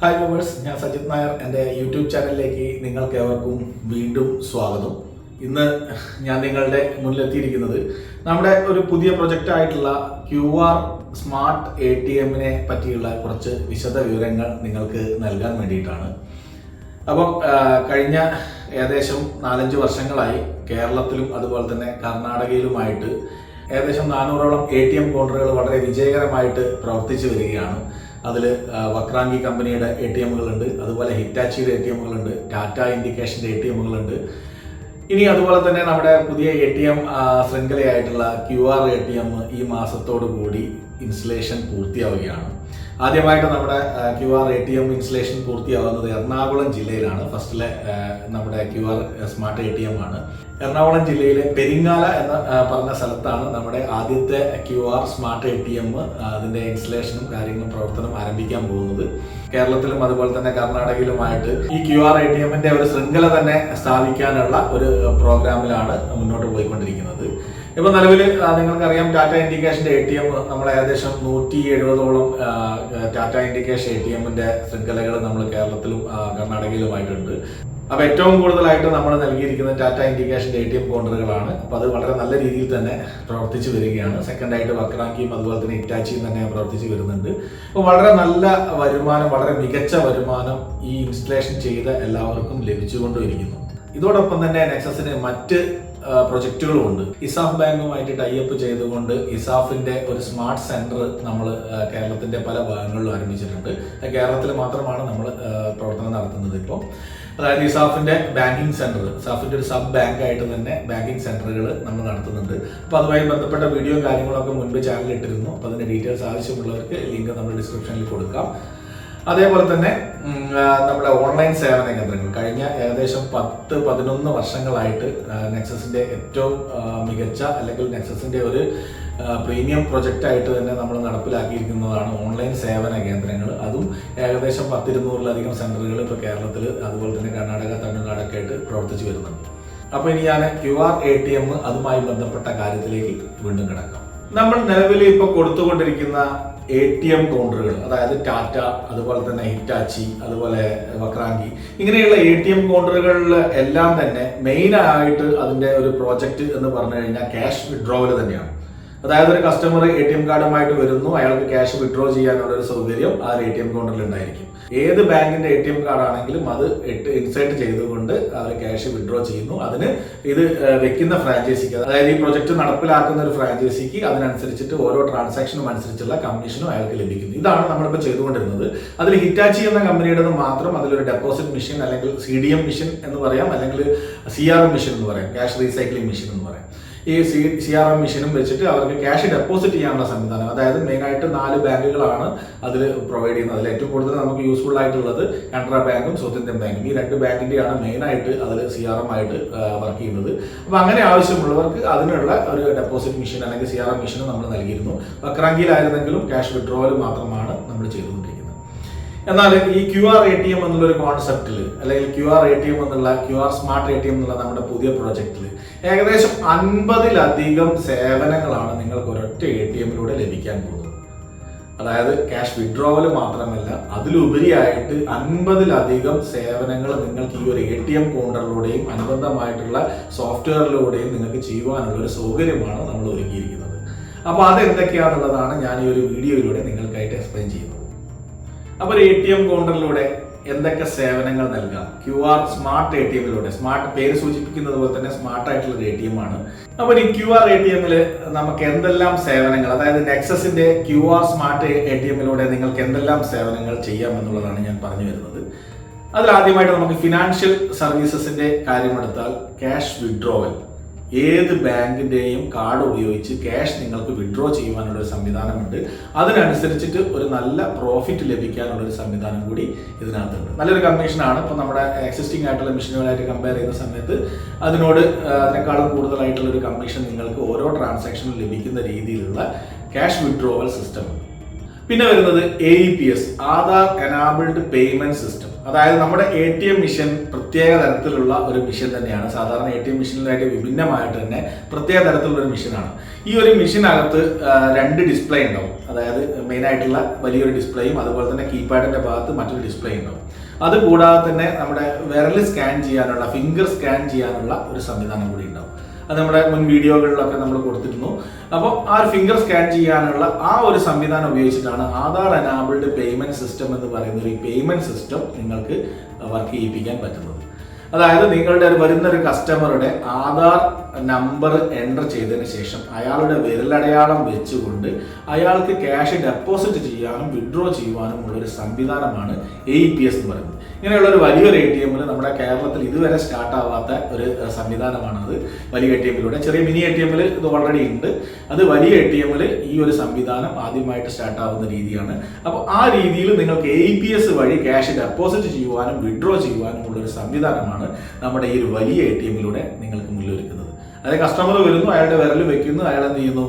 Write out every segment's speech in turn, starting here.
Hi viewers ഞാൻ സജിത് നായർ. എന്റെ YouTube ചാനലിലേക്ക് നിങ്ങൾക്ക് ഏവർക്കും വീണ്ടും സ്വാഗതം. ഇന്ന് ഞാൻ നിങ്ങളുടെ മുന്നിലെത്തിയിരിക്കുന്നത് നമ്മുടെ ഒരു പുതിയ പ്രൊജക്റ്റ് ആയിട്ടുള്ള Q R smart A T എമ്മിനെ പറ്റിയുള്ള കുറച്ച് വിശദ വിവരങ്ങൾ നിങ്ങൾക്ക് നൽകാൻ വേണ്ടിയിട്ടാണ്. അപ്പം കഴിഞ്ഞ ഏകദേശം നാലഞ്ച് വർഷങ്ങളായി കേരളത്തിലും അതുപോലെ തന്നെ കർണാടകയിലുമായിട്ട് ഏകദേശം നാനൂറോളം എ ടി എം കൗണ്ടറുകൾ വളരെ വിജയകരമായിട്ട് പ്രവർത്തിച്ചു വരികയാണ്. അതിൽ വക്രാങ്കി കമ്പനിയുടെ എ ടി എമ്മുകളുണ്ട് അതുപോലെ ഹിറ്റാച്ചിയുടെ എ ടി എമ്മുകളുണ്ട് ടാറ്റ ഇൻഡിക്കേഷന്റെ എ ടി എമ്മുകളുണ്ട്. ഇനി അതുപോലെ തന്നെ നമ്മുടെ പുതിയ A T M ശൃംഖലയായിട്ടുള്ള Q R A T M ഈ മാസത്തോടു കൂടി ഇൻസ്റ്റലേഷൻ പൂർത്തിയാവുകയാണ്. ആദ്യമായിട്ട് നമ്മുടെ Q R A T M installation പൂർത്തിയാവുന്നത് Ernakulam ജില്ലയിലാണ്. ഫസ്റ്റിലെ നമ്മുടെ Q R smart A T M ആണ്. എറണാകുളം ജില്ലയിലെ പെരിങ്ങാല എന്ന പറഞ്ഞ സ്ഥലത്താണ് നമ്മുടെ ആദ്യത്തെ Q R smart A T M അതിന്റെ ഇൻസ്റ്റലേഷനും കാര്യങ്ങളും പ്രവർത്തനം ആരംഭിക്കാൻ പോകുന്നത്. കേരളത്തിലും അതുപോലെ തന്നെ കർണാടകയിലുമായിട്ട് ഈ ക്യു ആർ എ ടി എമ്മിന്റെ ഒരു ശൃംഖല തന്നെ സ്ഥാപിക്കാനുള്ള ഒരു പ്രോഗ്രാമിലാണ് മുന്നോട്ട് പോയിക്കൊണ്ടിരിക്കുന്നത്. ഇപ്പൊ നിലവിൽ നിങ്ങൾക്കറിയാം ടാറ്റ ഇൻഡിക്കേഷന്റെ എ ടി എം നമ്മൾ ഏകദേശം നൂറ്റി എഴുപതോളം ടാറ്റ ഇൻഡിക്കേഷൻ എ ടി എമ്മിന്റെ ശൃംഖലകൾ നമ്മൾ കേരളത്തിലും കർണാടകയിലുമായിട്ടുണ്ട്. അപ്പൊ ഏറ്റവും കൂടുതലായിട്ട് നമ്മൾ നൽകിയിരിക്കുന്ന ടാറ്റ ഇൻഡിക്കേഷന്റെ എ ടി എം കൗണ്ടറുകളാണ് അപ്പൊ അത് വളരെ നല്ല രീതിയിൽ തന്നെ പ്രവർത്തിച്ചു വരികയാണ്. സെക്കൻഡ് ആയിട്ട് വക്രാങ്കിയും അതുപോലെ തന്നെ ഇറ്റാച്ചിയും തന്നെ പ്രവർത്തിച്ചു വരുന്നുണ്ട്. അപ്പോൾ വളരെ നല്ല വരുമാനം വളരെ മികച്ച വരുമാനം ഈ ഇൻസ്റ്റലേഷൻ ചെയ്ത എല്ലാവർക്കും ലഭിച്ചുകൊണ്ടിരിക്കുന്നു ഇതോടൊപ്പം തന്നെ നെക്സസിന് മറ്റ് പ്രൊജക്റ്റുകളും ഉണ്ട് ഇസാഫ് ബാങ്കുമായിട്ട് ടൈപ്പ് ചെയ്തുകൊണ്ട് ഇസാഫിന്റെ ഒരു സ്മാർട്ട് സെന്റർ നമ്മൾ കേരളത്തിന്റെ പല ഭാഗങ്ങളിലും ആരംഭിച്ചിട്ടുണ്ട്. കേരളത്തിൽ മാത്രമാണ് നമ്മൾ പ്രവർത്തനം നടത്തുന്നത് ഇപ്പോൾ അതായത് ഇസാഫിന്റെ ബാങ്കിങ് സെന്റർ ഇസാഫിന്റെ ഒരു സബ് ബാങ്ക് ആയിട്ട് തന്നെ ബാങ്കിങ് സെന്ററുകൾ നമ്മൾ നടത്തുന്നുണ്ട്. അപ്പോൾ അതുമായി ബന്ധപ്പെട്ട വീഡിയോ കാര്യങ്ങളൊക്കെ മുൻപ് ചാനലിൽ ഇട്ടിരുന്നു. അപ്പോൾ അതിന്റെ ഡീറ്റെയിൽസ് ആവശ്യമുള്ളവർക്ക് ലിങ്ക് നമ്മൾ ഡിസ്ക്രിപ്ഷനിൽ കൊടുക്കാം. അതേപോലെ തന്നെ നമ്മുടെ ഓൺലൈൻ സേവന കേന്ദ്രങ്ങൾ. കഴിഞ്ഞ ഏകദേശം പത്ത് പതിനൊന്ന് വർഷങ്ങളായിട്ട് നെക്സസിന്റെ ഏറ്റവും മികച്ച അല്ലെങ്കിൽ നെക്സസിന്റെ ഒരു പ്രീമിയം പ്രൊജക്റ്റ് ആയിട്ട് തന്നെ നമ്മൾ നടപ്പിലാക്കിയിരിക്കുന്നതാണ് ഓൺലൈൻ സേവന കേന്ദ്രങ്ങൾ. അതും ഏകദേശം പത്തിരുന്നൂറിലധികം സെന്ററുകൾ ഇപ്പോൾ കേരളത്തിൽ അതുപോലെ തന്നെ കർണാടക തമിഴ്നാടൊക്കെ ആയിട്ട് പ്രവർത്തിച്ചു വരുന്നുണ്ട്. അപ്പോൾ ഇനി ഞാൻ Q R A T M അതുമായി ബന്ധപ്പെട്ട കാര്യത്തിലേക്ക് വീണ്ടും കിടക്കാം. നമ്മൾ നിലവിൽ ഇപ്പോൾ കൊടുത്തുകൊണ്ടിരിക്കുന്ന എ ടി എം കൗണ്ടറുകൾ അതായത് ടാറ്റ അതുപോലെ തന്നെ ഹിറ്റാച്ചി അതുപോലെ വക്രാങ്കി ഇങ്ങനെയുള്ള എ ടി എം കൗണ്ടറുകളിൽ എല്ലാം തന്നെ മെയിനായിട്ട് അതിന്റെ ഒരു പ്രോജക്റ്റ് എന്ന് പറഞ്ഞു കഴിഞ്ഞാൽ ക്യാഷ് വിഡ്രോവൽ തന്നെയാണ്. അതായത് ഒരു കസ്റ്റമർ എ ടി എം കാർഡുമായിട്ട് വരുന്നു അയാൾക്ക് ക്യാഷ് വിഡ്രോ ചെയ്യാനുള്ള ഒരു സൗകര്യം ആ എ ടി എം കൗണ്ടറിൽ ഉണ്ടായിരിക്കും. ഏത് ബാങ്കിന്റെ എ ടി എം കാർഡ് ആണെങ്കിലും അത് ഇൻസേർട്ട് ചെയ്തുകൊണ്ട് അവർ ക്യാഷ് വിഡ്രോ ചെയ്യുന്നു. അതിന് ഇത് വെക്കുന്ന ഫ്രാഞ്ചൈസിക്ക് അതായത് ഈ പ്രൊജക്ട് നടപ്പിലാക്കുന്ന ഒരു ഫ്രാഞ്ചൈസിക്ക് അതിനനുസരിച്ചിട്ട് ഓരോ ട്രാൻസാക്ഷനും അനുസരിച്ചുള്ള കമ്മീഷനും അയാൾക്ക് ലഭിക്കുന്നു. ഇതാണ് നമ്മളിപ്പോൾ ചെയ്തുകൊണ്ടിരുന്നത്. അതിൽ ഹിറ്റാച്ചി എന്ന കമ്പനിയുടേത് മാത്രം അതിലൊരു ഡെപ്പോസിറ്റ് മെഷീൻ അല്ലെങ്കിൽ സി ഡി എം മെഷീൻ എന്ന് പറയാം അല്ലെങ്കിൽ സി ആർ എം മെഷീൻ എന്ന് പറയാം ക്യാഷ് റീസൈക്ലിംഗ് മെഷീൻ എന്ന് പറയാം. ഈ സി സി ആർ എം മെഷീനും വെച്ചിട്ട് അവർക്ക് ക്യാഷ് ഡെപ്പോസിറ്റ് ചെയ്യാനുള്ള സംവിധാനം. അതായത് മെയിനായിട്ട് നാല് ബാങ്കുകളാണ് അതിൽ പ്രൊവൈഡ് ചെയ്യുന്നത്. അതിൽ ഏറ്റവും കൂടുതൽ നമുക്ക് യൂസ്ഫുൾ ആയിട്ടുള്ളത് കാനറ ബാങ്കും സൗത്ത് ഇന്ത്യൻ ബാങ്കും. ഈ രണ്ട് ബാങ്കിന്റെയാണ് മെയിനായിട്ട് അതിൽ സി ആർ എം ആയിട്ട് വർക്ക് ചെയ്യുന്നത്. അപ്പോൾ അങ്ങനെ ആവശ്യമുള്ളവർക്ക് അതിനുള്ള ഒരു ഡെപ്പോസിറ്റ് മെഷീൻ അല്ലെങ്കിൽ സി ആർ എം മെഷീൻ നമ്മൾ നൽകിയിരുന്നു. വക്രാങ്കിയിലായിരുന്നെങ്കിലും ക്യാഷ് വിഡ്രോവൽ മാത്രമാണ് നമ്മൾ ചെയ്തുകൊണ്ടിരിക്കുന്നത്. എന്നാൽ ഈ Q R A T M എന്നുള്ള ഒരു കോൺസെപ്റ്റിൽ അല്ലെങ്കിൽ Q R A T M എന്നുള്ള Q R smart A T M എന്നുള്ള നമ്മുടെ പുതിയ പ്രൊജക്റ്റിൽ ഏകദേശം അൻപതിലധികം സേവനങ്ങളാണ് നിങ്ങൾക്ക് ഒരൊറ്റ എ ടി എമ്മിലൂടെ ലഭിക്കാൻ പോകുന്നത്. അതായത് ക്യാഷ് വിഡ്രോവൽ മാത്രമല്ല അതിലുപരിയായിട്ട് അൻപതിലധികം സേവനങ്ങൾ നിങ്ങൾക്ക് ഈ ഒരു എ ടി എം കൗണ്ടറിലൂടെയും അനുബന്ധമായിട്ടുള്ള സോഫ്റ്റ്വെയറിലൂടെയും നിങ്ങൾക്ക് ചെയ്യുവാനുള്ള ഒരു സൗകര്യമാണ് നമ്മൾ ഒരുക്കിയിരിക്കുന്നത്. അപ്പോൾ അത് എന്തൊക്കെയാണെന്നുള്ളതാണ് ഞാൻ ഈ ഒരു വീഡിയോയിലൂടെ നിങ്ങൾക്കായിട്ട് എക്സ്പ്ലെയിൻ ചെയ്യുന്നത്. അപ്പോൾ ഒരു എ ടി എം കൗണ്ടറിലൂടെ എന്തൊക്കെ സേവനങ്ങൾ നൽകാം? Q R smart A T എമ്മിലൂടെ smart പേര് സൂചിപ്പിക്കുന്നത് പോലെ തന്നെ സ്മാർട്ട് ആയിട്ടുള്ള എ ടി എം ആണ് അപ്പോൾ ഈ ക്യു ആർ എ ടി എമ്മിൽ നമുക്ക് എന്തെല്ലാം സേവനങ്ങൾ അതായത് നെക്സസിന്റെ Q R smart A T എമ്മിലൂടെ നിങ്ങൾക്ക് എന്തെല്ലാം സേവനങ്ങൾ ചെയ്യാം എന്നുള്ളതാണ് ഞാൻ പറഞ്ഞു വരുന്നത്. അതിൽ ആദ്യമായിട്ട് നമുക്ക് ഫിനാൻഷ്യൽ സർവീസസിന്റെ കാര്യമെടുത്താൽ ക്യാഷ് വിഡ്രോവൽ ഏത് ബാങ്കിന്റെയും കാർഡ് ഉപയോഗിച്ച് ക്യാഷ് നിങ്ങൾക്ക് വിഡ്രോ ചെയ്യുവാനുള്ള ഒരു സംവിധാനമുണ്ട്. അതിനനുസരിച്ചിട്ട് ഒരു നല്ല പ്രോഫിറ്റ് ലഭിക്കാനുള്ള ഒരു സംവിധാനം കൂടി ഇതിനകത്തുണ്ട്. നല്ലൊരു കമ്മീഷനാണ് ഇപ്പോൾ നമ്മുടെ എക്സിസ്റ്റിംഗ് ആയിട്ടുള്ള മെഷീനുകളായിട്ട് കമ്പയർ ചെയ്യുന്ന സമയത്ത് അതിനോട് അതിനേക്കാളും കൂടുതലായിട്ടുള്ള ഒരു കമ്മീഷൻ നിങ്ങൾക്ക് ഓരോ ട്രാൻസാക്ഷനും ലഭിക്കുന്ന രീതിയിലുള്ള ക്യാഷ് വിഡ്രോവൽ സിസ്റ്റം പിന്നെ വരുന്നത് A E P S Aadhaar enabled payment system അതായത് നമ്മുടെ എ ടി എം മിഷൻ പ്രത്യേക തരത്തിലുള്ള ഒരു മിഷൻ തന്നെയാണ്. സാധാരണ എ ടി എം മിഷനിലായിട്ട് വിഭിന്നമായിട്ട് തന്നെ പ്രത്യേക തരത്തിലുള്ള ഒരു മിഷനാണ് ഈ ഒരു മിഷനകത്ത് രണ്ട് ഡിസ്പ്ലേ ഉണ്ടാവും. അതായത് മെയിൻ ആയിട്ടുള്ള വലിയൊരു ഡിസ്പ്ലേയും അതുപോലെ തന്നെ കീപാഡിന്റെ ഭാഗത്ത് മറ്റൊരു ഡിസ്പ്ലേ ഉണ്ടാവും. അതുകൂടാതെ തന്നെ നമ്മുടെ വിരൽ സ്കാൻ ചെയ്യാനുള്ള ഫിംഗർ സ്കാൻ ചെയ്യാനുള്ള ഒരു സംവിധാനം കൂടി ഉണ്ടാവും. അത് നമ്മുടെ മുൻ വീഡിയോകളിലൊക്കെ നമ്മൾ കൊടുത്തിരുന്നു. അപ്പോൾ ആ ഒരു ഫിംഗർ സ്കാൻ ചെയ്യാനുള്ള ആ ഒരു സംവിധാനം ഉപയോഗിച്ചിട്ടാണ് ആധാർ എനാബിൾഡ് പേയ്മെന്റ് സിസ്റ്റം എന്ന് പറയുന്ന ഒരു പേയ്മെന്റ് സിസ്റ്റം നിങ്ങൾക്ക് വർക്ക് ചെയ്യിപ്പിക്കാൻ പറ്റുന്നത്. അതായത് നിങ്ങളുടെ ഒരു വരുന്ന ഒരു കസ്റ്റമറുടെ ആധാർ നമ്പർ എന്റർ ചെയ്തതിന് ശേഷം അയാളുടെ വിരലടയാളം വെച്ചുകൊണ്ട് അയാൾക്ക് ക്യാഷ് ഡെപ്പോസിറ്റ് ചെയ്യാനും വിഡ്രോ ചെയ്യുവാനും ഉള്ള ഒരു സംവിധാനമാണ് എ പി എസ് എന്ന് പറയുന്നത്. ഇങ്ങനെയുള്ള ഒരു വലിയൊരു എ ടി എമ്മിൽ നമ്മുടെ കേരളത്തിൽ ഇതുവരെ സ്റ്റാർട്ട് ആവാത്ത ഒരു സംവിധാനമാണത്. വലിയ എ ടി എമ്മിലൂടെ ചെറിയ മിനി എ ടി എമ്മിൽ ഇത് ഓൾറെഡി ഉണ്ട്. അത് വലിയ എ ടി എമ്മിൽ ഈ ഒരു സംവിധാനം ആദ്യമായിട്ട് സ്റ്റാർട്ട് ആവുന്ന രീതിയാണ്. അപ്പോൾ ആ രീതിയിൽ നിങ്ങൾക്ക് എ പി എസ് വഴി ക്യാഷ് ഡെപ്പോസിറ്റ് ചെയ്യുവാനും വിഡ്രോ ചെയ്യുവാനും ഉള്ള ഒരു സംവിധാനമാണ് നമ്മുടെ ഈ ഒരു വലിയ എ ടി എമ്മിലൂടെ നിങ്ങൾക്ക് മുന്നിലൊരുക്കുന്നത് അതായത് കസ്റ്റമർ വരുന്നു അയാളുടെ വിരൽ വെക്കുന്നു അയാൾ എന്ത് ചെയ്യുന്നു?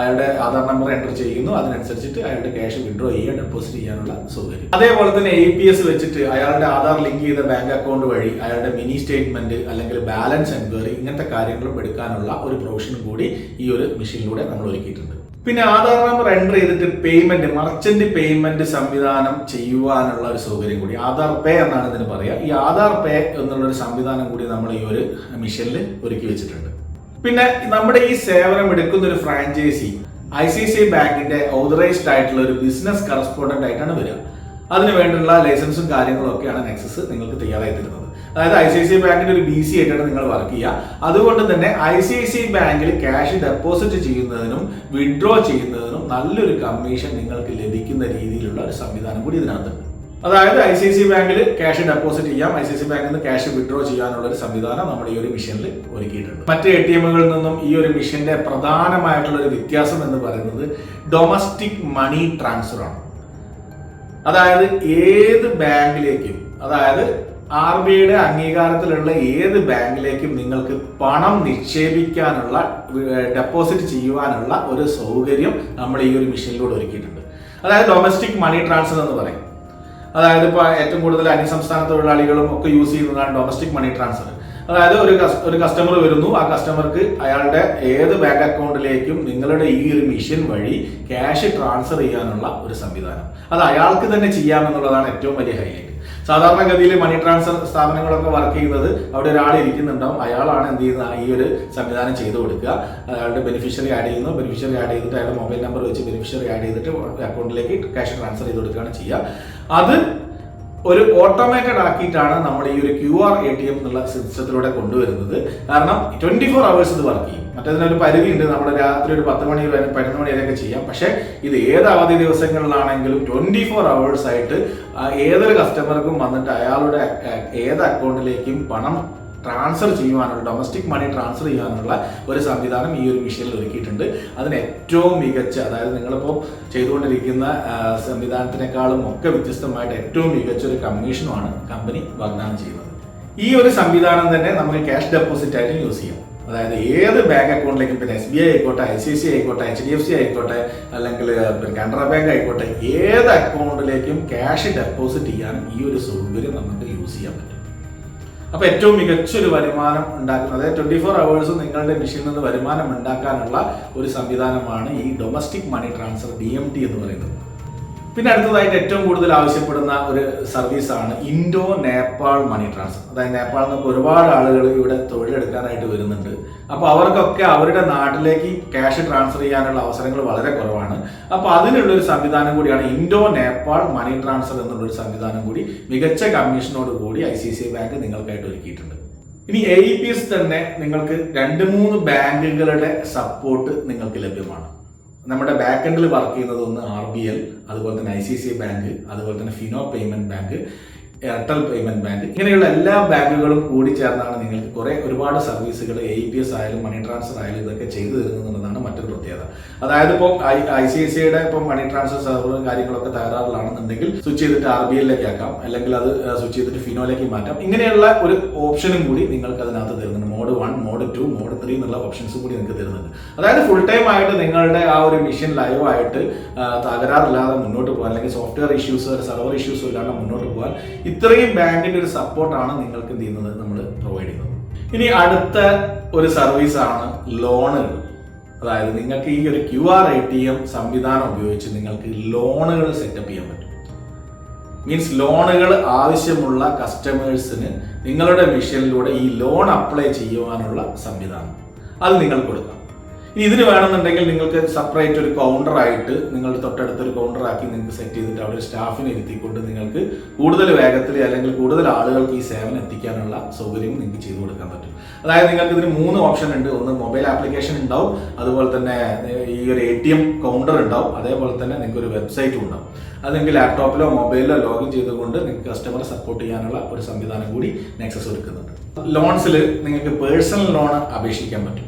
അയാളുടെ ആധാർ നമ്പർ എന്റർ ചെയ്യുന്നു അതിനനുസരിച്ചിട്ട് അയാളുടെ ക്യാഷ് വിഡ്രോ ചെയ്യുക ഡെപ്പോസിറ്റ് ചെയ്യാനുള്ള സൗകര്യം. അതേപോലെ തന്നെ എ പി എസ് വെച്ചിട്ട് അയാളുടെ ആധാർ ലിങ്ക് ചെയ്ത ബാങ്ക് അക്കൗണ്ട് വഴി അയാളുടെ മിനി സ്റ്റേറ്റ്മെന്റ് അല്ലെങ്കിൽ ബാലൻസ് എൻക്വയറി ഇങ്ങനത്തെ കാര്യങ്ങളും എടുക്കാനുള്ള ഒരു പ്രൊവിഷനും കൂടി ഈ ഒരു മെഷീനിലൂടെ നമ്മൾ ഒരുക്കിയിട്ടുണ്ട്. പിന്നെ ആധാർ നമ്പർ എന്റർ ചെയ്തിട്ട് പേയ്മെന്റ് മർച്ചന്റ് പേയ്മെന്റ് സംവിധാനം ചെയ്യുവാനുള്ള ഒരു സൗകര്യം കൂടി. ആധാർ പേ എന്നാണ് ഇതിന് പറയുക ഈ ആധാർ പേ എന്നുള്ള ഒരു സംവിധാനം കൂടി നമ്മൾ ഈ ഒരു മിഷനിൽ ഒരുക്കി വെച്ചിട്ടുണ്ട്. പിന്നെ നമ്മുടെ ഈ സേവനം എടുക്കുന്ന ഒരു ഫ്രാഞ്ചൈസി ഐ സി സി ബാങ്കിന്റെ ഓതറൈസ്ഡ് ആയിട്ടുള്ള ഒരു ബിസിനസ് കറസ്പോണ്ടന്റ് ആയിട്ടാണ് വരിക. അതിന് വേണ്ടിയുള്ള ലൈസൻസും കാര്യങ്ങളും ഒക്കെയാണ് നെക്സസ് നിങ്ങൾക്ക് തയ്യാറായി തരുന്നത് അതായത് ഐ സി ഐ സി ബാങ്കിന്റെ ഒരു ബി സി ആയിട്ടാണ് നിങ്ങൾ വർക്ക് ചെയ്യുക. അതുകൊണ്ട് തന്നെ ഐ സി ഐ സി ബാങ്കിൽ ക്യാഷ് ഡെപ്പോസിറ്റ് ചെയ്യുന്നതിനും വിഡ്രോ ചെയ്യുന്നതിനും നല്ലൊരു കമ്മീഷൻ നിങ്ങൾക്ക് ലഭിക്കുന്ന രീതിയിലുള്ള ഒരു സംവിധാനം കൂടി ഇതിനകത്തുണ്ട് അതായത് ഐ സി ഐ സി ബാങ്കിൽ ക്യാഷ് ഡെപ്പോസിറ്റ് ചെയ്യാം. ഐ സി ഐ സി ബാങ്കിൽ നിന്ന് ക്യാഷ് വിഡ്രോ ചെയ്യാനുള്ള ഒരു സംവിധാനം നമ്മുടെ ഈ ഒരു മിഷനിൽ ഒരുക്കിയിട്ടുണ്ട്. മറ്റ് എ ടി എമ്മുകളിൽ നിന്നും ഈ ഒരു മിഷന്റെ പ്രധാനമായിട്ടുള്ള ഒരു വ്യത്യാസം എന്ന് പറയുന്നത് ഡൊമസ്റ്റിക് മണി ട്രാൻസ്ഫർ ആണ്. അതായത് ഏത് ബാങ്കിലേക്കും അതായത് ആർ ബി ഐയുടെ അംഗീകാരത്തിലുള്ള ഏത് ബാങ്കിലേക്കും നിങ്ങൾക്ക് പണം നിക്ഷേപിക്കാനുള്ള ഡെപ്പോസിറ്റ് ചെയ്യുവാനുള്ള ഒരു സൗകര്യം നമ്മൾ ഈ ഒരു മിഷനിലൂടെ ഒരുക്കിയിട്ടുണ്ട്. അതായത് ഡൊമസ്റ്റിക് മണി ട്രാൻസ്ഫർ എന്ന് പറയും. അതായത് ഇപ്പോൾ ഏറ്റവും കൂടുതൽ അന്യസംസ്ഥാന തൊഴിലാളികളും ഒക്കെ യൂസ് ചെയ്യുന്നതാണ് ഡൊമസ്റ്റിക് മണി ട്രാൻസ്ഫർ അതായത് ഒരു ഒരു കസ്റ്റമർ വരുന്നു. ആ കസ്റ്റമർക്ക് അയാളുടെ ഏത് ബാങ്ക് അക്കൗണ്ടിലേക്കും നിങ്ങളുടെ ഈ ഒരു മെഷീൻ വഴി ക്യാഷ് ട്രാൻസ്ഫർ ചെയ്യാനുള്ള ഒരു സംവിധാനം. അത് അയാൾക്ക് തന്നെ ചെയ്യാമെന്നുള്ളതാണ് ഏറ്റവും വലിയ ഹൈലൈറ്റ് സാധാരണഗതിയിൽ മണി ട്രാൻസ്ഫർ സ്ഥാപനങ്ങളൊക്കെ വർക്ക് ചെയ്യുന്നത് അവിടെ ഒരാൾ ഇരിക്കുന്നുണ്ടാവും. അയാളാണ് എന്ത് ചെയ്യുന്നത്? ഈ ഒരു സംവിധാനം ചെയ്തു കൊടുക്കുക. അയാളുടെ ബെനിഫിഷ്യറി ആഡ് ചെയ്യുന്നു. ബെനിഫിഷ്യറി ആഡ് ചെയ്തിട്ട് അയാളുടെ മൊബൈൽ നമ്പർ വെച്ച് ബെനിഫിഷ്യറി ആഡ് ചെയ്തിട്ട് അക്കൗണ്ടിലേക്ക് ക്യാഷ് ട്രാൻസ്ഫർ ചെയ്ത് കൊടുക്കുകയാണ് ചെയ്യുക. അത് ഒരു ഓട്ടോമേറ്റഡ് ആക്കിയിട്ടാണ് നമ്മൾ ഈ ഒരു Q R A T M എന്നുള്ള സിസ്റ്റത്തിലൂടെ കൊണ്ടുവരുന്നത്. കാരണം ട്വന്റി ഫോർ അവേഴ്സ് ഇത് വർക്ക് ചെയ്യും. മറ്റേതിനൊരു പരിധി ഉണ്ട് നമ്മൾ രാത്രി ഒരു പത്ത് മണി വരെ പതിനൊന്ന് മണി വരെയൊക്കെ ചെയ്യാം. പക്ഷേ ഇത് ഏത് അവധി ദിവസങ്ങളിലാണെങ്കിലും ട്വന്റി ഫോർ അവേഴ്സ് ആയിട്ട് ഏതൊരു കസ്റ്റമർക്കും വന്നിട്ട് അയാളുടെ ഏത് അക്കൗണ്ടിലേക്കും പണം ട്രാൻസ്ഫർ ചെയ്യുവാനുള്ള ഡൊമസ്റ്റിക് മണി ട്രാൻസ്ഫർ ചെയ്യാനുള്ള ഒരു സംവിധാനം ഈ ഒരു മിഷനിൽ ഒരുക്കിയിട്ടുണ്ട്. അതിന് ഏറ്റവും മികച്ച അതായത് നിങ്ങളിപ്പോൾ ചെയ്തുകൊണ്ടിരിക്കുന്ന സംവിധാനത്തിനേക്കാളും ഒക്കെ വ്യത്യസ്തമായിട്ട് ഏറ്റവും മികച്ച ഒരു കമ്മീഷനുമാണ് കമ്പനി വാഗ്ദാനം ചെയ്യുന്നത്. ഈ ഒരു സംവിധാനം തന്നെ നമുക്ക് ക്യാഷ് ഡെപ്പോസിറ്റ് ആയിട്ട് യൂസ് ചെയ്യാം. അതായത് ഏത് ബാങ്ക് അക്കൗണ്ടിലേക്കും പിന്നെ എസ് ബി ഐ ആയിക്കോട്ടെ ഐ സി സി ആയിക്കോട്ടെ എച്ച് ഡി എഫ് സി ആയിക്കോട്ടെ അല്ലെങ്കിൽ കാനറ ബാങ്ക് ആയിക്കോട്ടെ ഏത് അക്കൗണ്ടിലേക്കും ക്യാഷ് ഡെപ്പോസിറ്റ് ചെയ്യാനും ഈ ഒരു സൗകര്യം നമുക്ക് യൂസ് ചെയ്യാൻ പറ്റും. അപ്പൊ ഏറ്റവും മികച്ചൊരു വരുമാനം ഉണ്ടാക്കുന്നത് ട്വന്റി ഫോർ അവേഴ്സും നിങ്ങളുടെ മെഷീനിൽ നിന്ന് വരുമാനം ഉണ്ടാക്കാനുള്ള ഒരു സംവിധാനമാണ് ഈ domestic money transfer D M T എന്ന് പറയുന്നത്. പിന്നെ അടുത്തതായിട്ട് ഏറ്റവും കൂടുതൽ ആവശ്യപ്പെടുന്ന ഒരു സർവീസാണ് ഇൻഡോ നേപ്പാൾ മണി ട്രാൻസ്ഫർ അതായത് നേപ്പാളിൽ നിന്ന് ഒരുപാട് ആളുകൾ ഇവിടെ തൊഴിലെടുക്കാനായിട്ട് വരുന്നുണ്ട്. അപ്പോൾ അവർക്കൊക്കെ അവരുടെ നാട്ടിലേക്ക് ക്യാഷ് ട്രാൻസ്ഫർ ചെയ്യാനുള്ള അവസരങ്ങൾ വളരെ കുറവാണ്. അപ്പോൾ അതിനുള്ള ഒരു സംവിധാനം കൂടിയാണ് ഇൻഡോ നേപ്പാൾ മണി ട്രാൻസ്ഫർ എന്നുള്ള ഒരു സംവിധാനം കൂടി മികച്ച കമ്മീഷനോട് കൂടി ഐ സി സി ബാങ്ക് നിങ്ങൾക്കായിട്ട് ഒരുക്കിയിട്ടുണ്ട്. ഇനി എ ഇ പി എസ് തന്നെ നിങ്ങൾക്ക് രണ്ട് മൂന്ന് ബാങ്കുകളുടെ സപ്പോർട്ട് നിങ്ങൾക്ക് ലഭ്യമാണ്. നമ്മുടെ ബാക്ക് എൻഡിൽ വർക്ക് ചെയ്യുന്നത് ഒന്ന് ആർ ബി എൽ അതുപോലെ തന്നെ ഐ സി സി ബാങ്ക് അതുപോലെ തന്നെ Fino payment bank Airtel payment bank ഇങ്ങനെയുള്ള എല്ലാ ബാങ്കുകളും കൂടി ചേർന്നാണ് നിങ്ങൾക്ക് കുറെ ഒരുപാട് സർവീസുകൾ എ പി എസ് ആയാലും മണി ട്രാൻസ്ഫർ ആയാലും ഇതൊക്കെ ചെയ്തു തരുന്നതെന്നുള്ളതാണ് മറ്റൊരു പ്രത്യേകത. അതായത് ഇപ്പോൾ ഐ സി ഐ സിയുടെ ഇപ്പം മണി ട്രാൻസ്ഫർ സെർവറും കാര്യങ്ങളൊക്കെ തകരാറിലാണെന്നുണ്ടെങ്കിൽ സ്വിച്ച് ചെയ്തിട്ട് ആർ ബി എല്ലിലേക്ക് ആക്കാം. അല്ലെങ്കിൽ അത് സ്വിച്ച് ചെയ്തിട്ട് ഫിനോയിലേക്ക് മാറ്റാം. ഇങ്ങനെയുള്ള ഒരു ഓപ്ഷനും കൂടി നിങ്ങൾക്ക് അതിനകത്ത് തരുന്നുണ്ട്. Mode one mode two mode three എന്നുള്ള ഓപ്ഷൻസ് കൂടി നിങ്ങൾക്ക് തരുന്നുണ്ട്. അതായത് ഫുൾ ടൈം ആയിട്ട് നിങ്ങളുടെ ആ ഒരു മിഷൻ ലൈവ് ആയിട്ട് തകരാറില്ലാതെ മുന്നോട്ട് പോകാൻ അല്ലെങ്കിൽ സോഫ്റ്റ്വെയർ ഇഷ്യൂസ് സെർവർ ഇഷ്യൂസ് ഇല്ലാതെ മുന്നോട്ട് പോകാൻ ഇത്രയും ബാങ്കിന്റെ ഒരു സപ്പോർട്ടാണ് നിങ്ങൾക്ക് എന്ത് ചെയ്യുന്നത്? നമ്മൾ പ്രൊവൈഡ് ചെയ്യുന്നത്. ഇനി അടുത്ത ഒരു സർവീസാണ് ലോണുകൾ അതായത് നിങ്ങൾക്ക് ഈ ഒരു Q R A T M സംവിധാനം ഉപയോഗിച്ച് നിങ്ങൾക്ക് ലോണുകൾ സെറ്റപ്പ് ചെയ്യാൻ പറ്റും. മീൻസ് ലോണുകൾ ആവശ്യമുള്ള കസ്റ്റമേഴ്സിന് നിങ്ങളുടെ മിഷനിലൂടെ ഈ ലോൺ അപ്ലൈ ചെയ്യുവാനുള്ള സംവിധാനം. അത് നിങ്ങൾ കൊടുക്കാം ഇനി ഇതിന് വേണമെന്നുണ്ടെങ്കിൽ നിങ്ങൾക്ക് സെപ്പറേറ്റ് ഒരു കൗണ്ടർ ആയിട്ട് നിങ്ങളുടെ തൊട്ടടുത്ത് ഒരു കൗണ്ടർ ആക്കി നിങ്ങൾക്ക് സെറ്റ് ചെയ്തിട്ട് അവിടെ സ്റ്റാഫിനെ ഇരുത്തിക്കൊണ്ട് നിങ്ങൾക്ക് കൂടുതൽ വേഗത്തിൽ അല്ലെങ്കിൽ കൂടുതൽ ആളുകൾക്ക് ഈ സേവനം എത്തിക്കാനുള്ള സൗകര്യം നിങ്ങൾക്ക് ചെയ്തു കൊടുക്കാൻ പറ്റും. അതായത് നിങ്ങൾക്ക് ഇതിന് മൂന്ന് ഓപ്ഷൻ ഉണ്ട്. ഒന്ന് മൊബൈൽ ആപ്ലിക്കേഷൻ ഉണ്ടാവും. അതുപോലെ തന്നെ ഈ ഒരു എ ടി എം കൗണ്ടർ ഉണ്ടാവും. അതേപോലെ തന്നെ നിങ്ങൾക്ക് ഒരു വെബ്സൈറ്റും ഉണ്ടാവും. അത് നിങ്ങൾക്ക് ലാപ്ടോപ്പിലോ മൊബൈലിലോ ലോഗിൻ ചെയ്തുകൊണ്ട് നിങ്ങൾക്ക് കസ്റ്റമറെ സപ്പോർട്ട് ചെയ്യാനുള്ള ഒരു സംവിധാനം കൂടി നെക്സസ് ഒരുക്കുന്നുണ്ട്. ലോൺസിൽ നിങ്ങൾക്ക് പേഴ്സണൽ ലോൺ അപേക്ഷിക്കാൻ പറ്റും.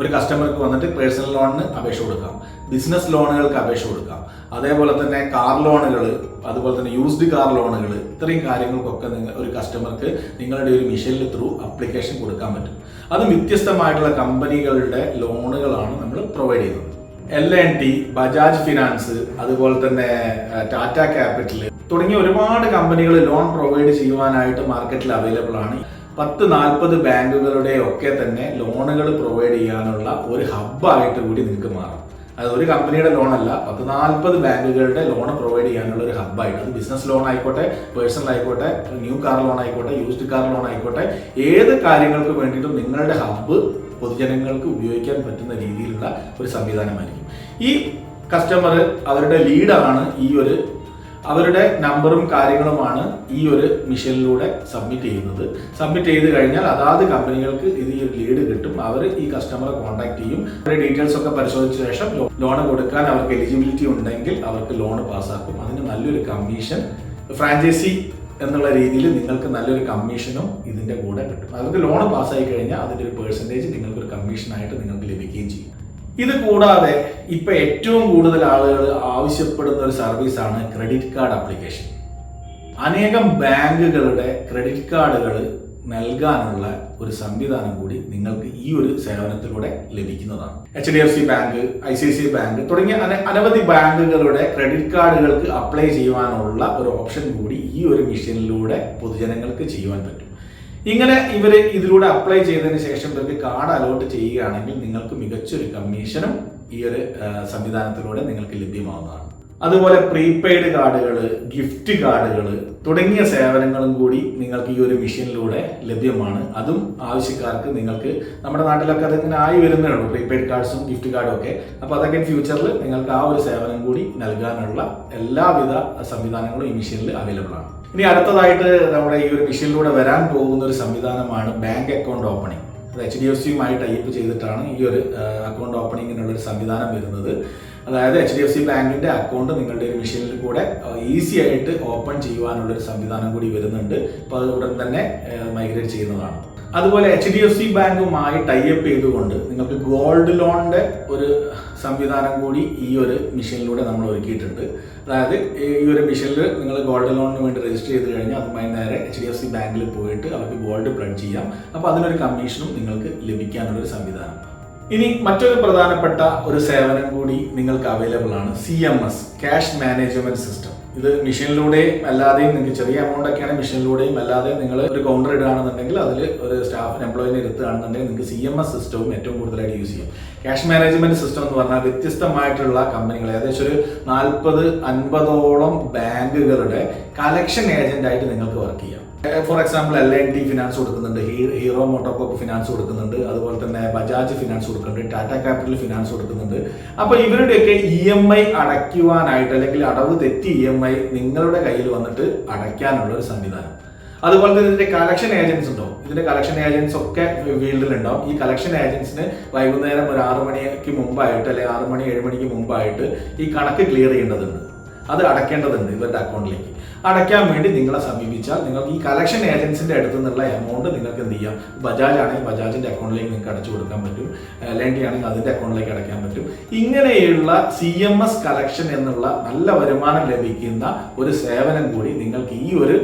ഒരു കസ്റ്റമർക്ക് വന്നിട്ട് പേഴ്സണൽ ലോണിന് അപേക്ഷ കൊടുക്കാം. ബിസിനസ് ലോണുകൾക്ക് അപേക്ഷ കൊടുക്കാം. അതേപോലെ തന്നെ കാർ ലോണുകൾ അതുപോലെ തന്നെ യൂസ്ഡ് കാർ ലോണുകൾ ഇത്രയും കാര്യങ്ങൾക്കൊക്കെ നിങ്ങൾ ഒരു കസ്റ്റമർക്ക് നിങ്ങളുടെ ഒരു മിഷനിൽ ത്രൂ അപ്ലിക്കേഷൻ കൊടുക്കാൻ പറ്റും. അത് വ്യത്യസ്തമായിട്ടുള്ള കമ്പനികളുടെ ലോണുകളാണ് നമ്മൾ പ്രൊവൈഡ് ചെയ്യുന്നത്. L N T Bajaj finance അതുപോലെ തന്നെ ടാറ്റ ക്യാപിറ്റൽ തുടങ്ങിയ ഒരുപാട് കമ്പനികൾ ലോൺ പ്രൊവൈഡ് ചെയ്യുവാനായിട്ട് മാർക്കറ്റിൽ അവൈലബിൾ ആണ്. പത്ത് നാൽപ്പത് ബാങ്കുകളുടെ ഒക്കെ തന്നെ ലോണുകൾ പ്രൊവൈഡ് ചെയ്യാനുള്ള ഒരു ഹബ്ബായിട്ട് കൂടി നിങ്ങൾക്ക് മാറും. അത് ഒരു കമ്പനിയുടെ ലോൺ അല്ല പത്ത് നാൽപ്പത് ബാങ്കുകളുടെ ലോൺ പ്രൊവൈഡ് ചെയ്യാനുള്ള ഒരു ഹബ്ബായിട്ട് അത് ബിസിനസ് ലോൺ ആയിക്കോട്ടെ പേഴ്സണൽ ആയിക്കോട്ടെ ന്യൂ കാർ ലോൺ ആയിക്കോട്ടെ യൂസ്ഡ് കാർ ലോൺ ആയിക്കോട്ടെ ഏത് കാര്യങ്ങൾക്ക് വേണ്ടിയിട്ടും നിങ്ങളുടെ ഹബ്ബ് പൊതുജനങ്ങൾക്ക് ഉപയോഗിക്കാൻ പറ്റുന്ന രീതിയിലുള്ള ഒരു സംവിധാനമായിരിക്കും. ഈ കസ്റ്റമർ അവരുടെ ലീഡാണ് ഈ ഒരു അവരുടെ നമ്പറും കാര്യങ്ങളുമാണ് ഈ ഒരു മിഷനിലൂടെ സബ്മിറ്റ് ചെയ്യുന്നത്. സബ്മിറ്റ് ചെയ്ത് കഴിഞ്ഞാൽ അതാത് കമ്പനികൾക്ക് ഇത് ഈ ഒരു ലീഡ് കിട്ടും. അവർ ഈ കസ്റ്റമറെ കോൺടാക്ട് ചെയ്യും. അവരുടെ ഡീറ്റെയിൽസ് ഒക്കെ പരിശോധിച്ച ശേഷം ലോൺ കൊടുക്കാൻ അവർക്ക് എലിജിബിലിറ്റി ഉണ്ടെങ്കിൽ അവർക്ക് ലോൺ പാസ്സാക്കും അതിന് നല്ലൊരു കമ്മീഷൻ ഫ്രാഞ്ചൈസി എന്നുള്ള രീതിയിൽ നിങ്ങൾക്ക് നല്ലൊരു കമ്മീഷനും ഇതിന്റെ കൂടെ കിട്ടും. അവർക്ക് ലോൺ പാസ്സായി കഴിഞ്ഞാൽ അതിന്റെ ഒരു പേഴ്സന്റേജ് നിങ്ങൾക്ക് ഒരു കമ്മീഷനായിട്ട് നിങ്ങൾക്ക് ലഭിക്കുകയും ചെയ്യും. ഇത് കൂടാതെ ഇപ്പൊ ഏറ്റവും കൂടുതൽ ആളുകൾ ആവശ്യപ്പെടുന്ന ഒരു സർവീസാണ് ക്രെഡിറ്റ് കാർഡ് അപ്ലിക്കേഷൻ അനേകം ബാങ്കുകളുടെ ക്രെഡിറ്റ് കാർഡുകൾ നൽകാനുള്ള ഒരു സംവിധാനം കൂടി നിങ്ങൾക്ക് ഈ ഒരു സേവനത്തിലൂടെ ലഭിക്കുന്നതാണ്. H D F C bank I C C bank തുടങ്ങിയ അന- അനവധി ബാങ്കുകളുടെ ക്രെഡിറ്റ് കാർഡുകൾക്ക് അപ്ലൈ ചെയ്യുവാനുള്ള ഒരു ഓപ്ഷൻ കൂടി ഈ ഒരു മിഷനിലൂടെ പൊതുജനങ്ങൾക്ക് ചെയ്യുവാൻ പറ്റും. ഇങ്ങനെ ഇവർ ഇതിലൂടെ അപ്ലൈ ചെയ്തതിന് ശേഷം ഇവർക്ക് കാർഡ് അലോട്ട് ചെയ്യുകയാണെങ്കിൽ നിങ്ങൾക്ക് മികച്ചൊരു കമ്മീഷനും ഈ ഒരു സംവിധാനത്തിലൂടെ നിങ്ങൾക്ക് ലഭ്യമാവുന്നതാണ്. അതുപോലെ പ്രീപെയ്ഡ് കാർഡുകൾ ഗിഫ്റ്റ് കാർഡുകൾ തുടങ്ങിയ സേവനങ്ങളും കൂടി നിങ്ങൾക്ക് ഈ ഒരു മെഷീനിലൂടെ ലഭ്യമാണ്. അതും ആവശ്യക്കാർക്ക് നിങ്ങൾക്ക് നമ്മുടെ നാട്ടിലൊക്കെ അതിങ്ങനെ ആയി വരുന്നേ ഉള്ളൂ. പ്രീപെയ്ഡ് കാർഡ്സും ഗിഫ്റ്റ് കാർഡും ഒക്കെ. അപ്പോൾ അതൊക്കെ ഫ്യൂച്ചറിൽ നിങ്ങൾക്ക് ആ ഒരു സേവനം കൂടി നൽകാനുള്ള എല്ലാവിധ സംവിധാനങ്ങളും ഈ മെഷീനിൽ അവൈലബിൾ ആണ്. ഇനി അടുത്തതായിട്ട് നമ്മുടെ ഈ ഒരു മിഷനിലൂടെ വരാൻ പോകുന്ന ഒരു സംവിധാനമാണ് ബാങ്ക് അക്കൗണ്ട് ഓപ്പണിംഗ്. അത് എച്ച് ഡി എഫ് സിയുമായി ടൈപ്പ് ചെയ്തിട്ടാണ് ഈ ഒരു അക്കൗണ്ട് ഓപ്പണിങ്ങിനുള്ള ഒരു സംവിധാനം വരുന്നത്. അതായത് എച്ച് ഡി എഫ് സി ബാങ്കിന്റെ അക്കൗണ്ട് നിങ്ങളുടെ ഒരു മെഷീനിൽ കൂടെ ഈസി ആയിട്ട് ഓപ്പൺ ചെയ്യുവാനുള്ള ഒരു സംവിധാനം കൂടി വരുന്നുണ്ട്. അപ്പോൾ അത് ഉടൻ തന്നെ മൈഗ്രേറ്റ് ചെയ്യുന്നതാണ്. അതുപോലെ എച്ച് ഡി എഫ് സി ബാങ്കുമായി ടൈപ്പ് ചെയ്തുകൊണ്ട് നിങ്ങൾക്ക് ഗോൾഡ് ലോണിന്റെ ഒരു സംവിധാനം കൂടി ഈ ഒരു മിഷനിലൂടെ നമ്മൾ ഒരുക്കിയിട്ടുണ്ട്. അതായത് ഈ ഒരു മിഷനിൽ നിങ്ങൾ ഗോൾഡ് ലോണിന് വേണ്ടി രജിസ്റ്റർ ചെയ്ത് കഴിഞ്ഞാൽ അതുമായി നേരെ എച്ച് ഡി എഫ് സി ബാങ്കിൽ പോയിട്ട് അവർക്ക് ഗോൾഡ് പ്ലഡ് ചെയ്യാം. അപ്പോൾ അതിനൊരു കമ്മീഷനും നിങ്ങൾക്ക് ലഭിക്കാനുള്ളൊരു സംവിധാനം. ഇനി മറ്റൊരു പ്രധാനപ്പെട്ട ഒരു സേവനം കൂടി നിങ്ങൾക്ക് അവൈലബിൾ ആണ് C M S cash management system ഇത് മെഷീനിലൂടെയും അല്ലാതെയും നിങ്ങൾക്ക് ചെറിയ എമൗണ്ട് ഒക്കെയാണ് മെഷീനിലൂടെയും അല്ലാതെ നിങ്ങൾ ഒരു കൗണ്ടർ ഇടുകയാണെന്നുണ്ടെങ്കിൽ അതിൽ ഒരു സ്റ്റാഫ് എംപ്ലോയിനെ ഇരുത്തുകയാണെന്നുണ്ടെങ്കിൽ നിങ്ങൾക്ക് സി എം എസ് സിസ്റ്റവും ഏറ്റവും കൂടുതലായിട്ട് യൂസ് ചെയ്യാം. ക്യാഷ് മാനേജ്മെന്റ് സിസ്റ്റം എന്ന് പറഞ്ഞാൽ വ്യത്യസ്തമായിട്ടുള്ള കമ്പനികൾ ഏകദേശം ഒരു നാൽപ്പത് അൻപതോളം ബാങ്കുകളുടെ കളക്ഷൻ ഏജന്റ് ആയിട്ട് നിങ്ങൾക്ക് വർക്ക് ചെയ്യാം. For example L N T finance കൊടുക്കുന്നുണ്ട് ഹീറോ മോട്ടോകോപ്പ് ഫിനാൻസ് കൊടുക്കുന്നുണ്ട് അതുപോലെ തന്നെ ബജാജ് ഫിനാൻസ് കൊടുക്കുന്നുണ്ട് ടാറ്റ ക്യാപിറ്റൽ ഫിനാൻസ് കൊടുക്കുന്നുണ്ട്. അപ്പോൾ ഇവരുടെയൊക്കെ ഇ എം ഐ അടയ്ക്കുവാനായിട്ട് അല്ലെങ്കിൽ അടവ് തെറ്റി ഇ എം ഐ നിങ്ങളുടെ കയ്യിൽ വന്നിട്ട് അടയ്ക്കാനുള്ള ഒരു സംവിധാനം. അതുപോലെ തന്നെ ഇതിന്റെ കളക്ഷൻ ഏജൻസ് ഉണ്ടോ? ഇതിന്റെ കളക്ഷൻ ഏജൻസ് ഒക്കെ ഫീൽഡിൽ ഉണ്ടാവും ഈ കളക്ഷൻ ഏജൻസിന് വൈകുന്നേരം ഒരു ആറു മണിക്ക് മുമ്പായിട്ട് അല്ലെങ്കിൽ ആറു മണി ഏഴ് മണിക്ക് മുമ്പായിട്ട് ഈ കണക്ക് ക്ലിയർ ചെയ്യേണ്ടതുണ്ട്. അത് അടയ്ക്കേണ്ടതുണ്ട് ഇവരുടെ അക്കൗണ്ടിലേക്ക് അടയ്ക്കാൻ വേണ്ടി നിങ്ങളെ സമീപിച്ചാൽ നിങ്ങൾക്ക് ഈ കളക്ഷൻ ഏജൻസിന്റെ അടുത്ത് നിന്നുള്ള എമൗണ്ട് നിങ്ങൾക്ക് എന്ത് ചെയ്യാം? ബജാജ് ആണെങ്കിൽ ബജാജിന്റെ അക്കൗണ്ടിലേക്ക് നിങ്ങൾക്ക് അടച്ചു കൊടുക്കാൻ പറ്റും. ലെൻഡി ആണെങ്കിൽ അതിന്റെ അക്കൗണ്ടിലേക്ക് അടയ്ക്കാൻ പറ്റും. ഇങ്ങനെയുള്ള സി എം എസ് കളക്ഷൻ എന്നുള്ള നല്ല വരുമാനം ലഭിക്കുന്ന ഒരു സേവനം കൂടി നിങ്ങൾക്ക് ഈ ഒരു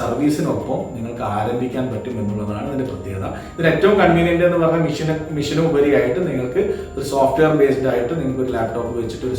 സർവീസിനൊപ്പം നിങ്ങൾക്ക് ആരംഭിക്കാൻ പറ്റും എന്നുള്ളതാണ് ഇതിന്റെ പ്രത്യേകത. ഇതിന് ഏറ്റവും കൺവീനിയന്റ് എന്ന് പറഞ്ഞ മിഷന് മിഷന് ഉപരിയായിട്ട് നിങ്ങൾക്ക് ഒരു സോഫ്റ്റ്വെയർ ബേസ്ഡ് ആയിട്ട് നിങ്ങൾക്ക് ഒരു ലാപ്ടോപ്പ് വെച്ചിട്ട് ഒരു